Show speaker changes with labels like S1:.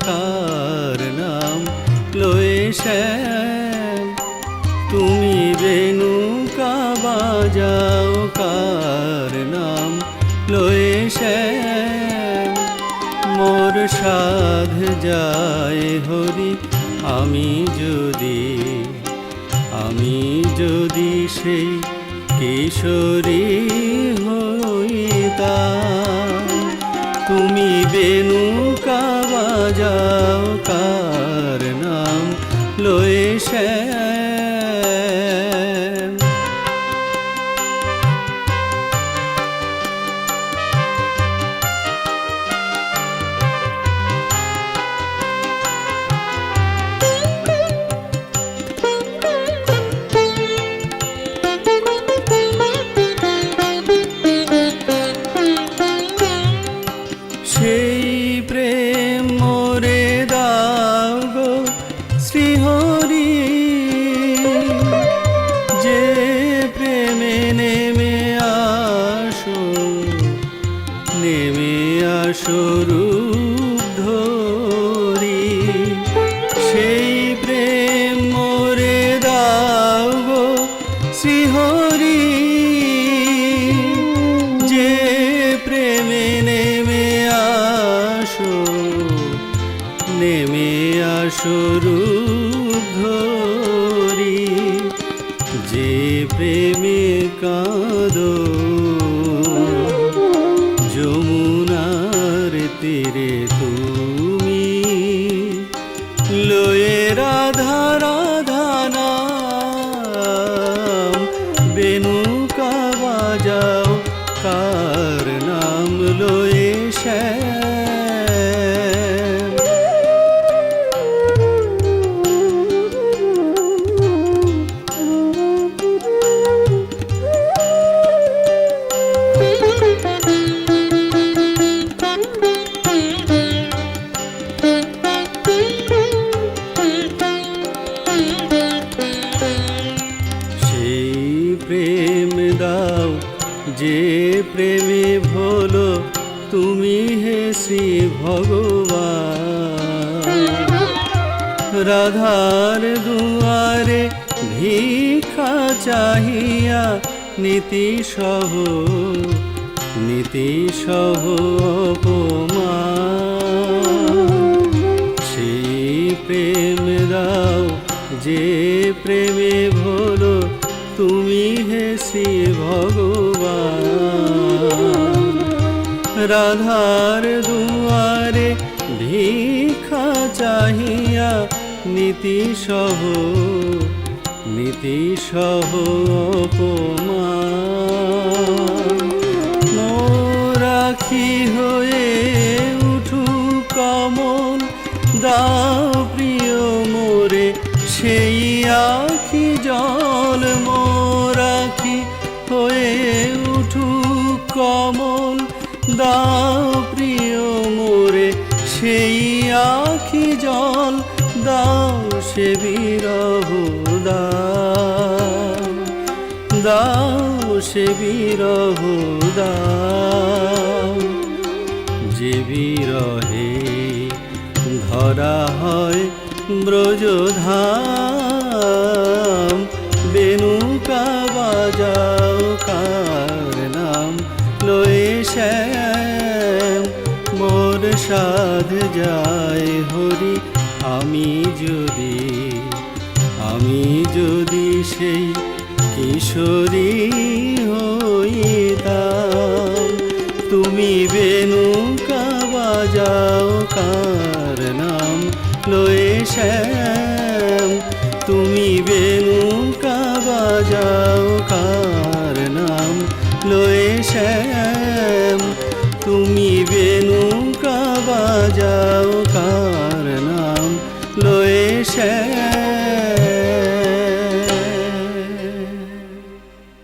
S1: কার নাম লয়ে তুমি বেনু কাবাজাও কার নাম লয়ে মোর সাধ যায় হরি, আমি যদি আমি যদি সেই কিশোরী হইতা তুমি বেনু কাবা যাও কার নাম? লয়ে আসো ধরি যে প্রেমে কাঁদো যমুনার তীরে যে প্রেমে ভোলো, তুমি হে শ্রী ভগবান। রাধার দুয়ারে ভিক্ষা চাহিয়া নীতি সহ নীতি সহ অপমান। সেই প্রেম দাও, যে প্রেমে ভোলো, তুমি হে শ্রী ভগবান। রাধার দুয়ারে ভিক্ষা চাহিয়া নীতি সহ নীতি সহ অপমান। মোরাখি হয়ে উঠু কমল, দাও প্রিয় মোরে সেই আখি জল। মোরাখি হয়ে উঠু কমল দাও প্রিয় মোরে, সেই আখি জল, দাও সে বিরহ দাও দাও সে বিরহ দাও যে বিরহে ধরা হয় ব্রজধাম, বেনুকা বাজাও কার শ্যাম মোর সাধ যায় হরি, আমি যদি আমি যদি সেই কিশোরী হইতাম। তুমি বেনুকা বাজাও কার নাম লয়ে শ্যাম তুমি বেনুকা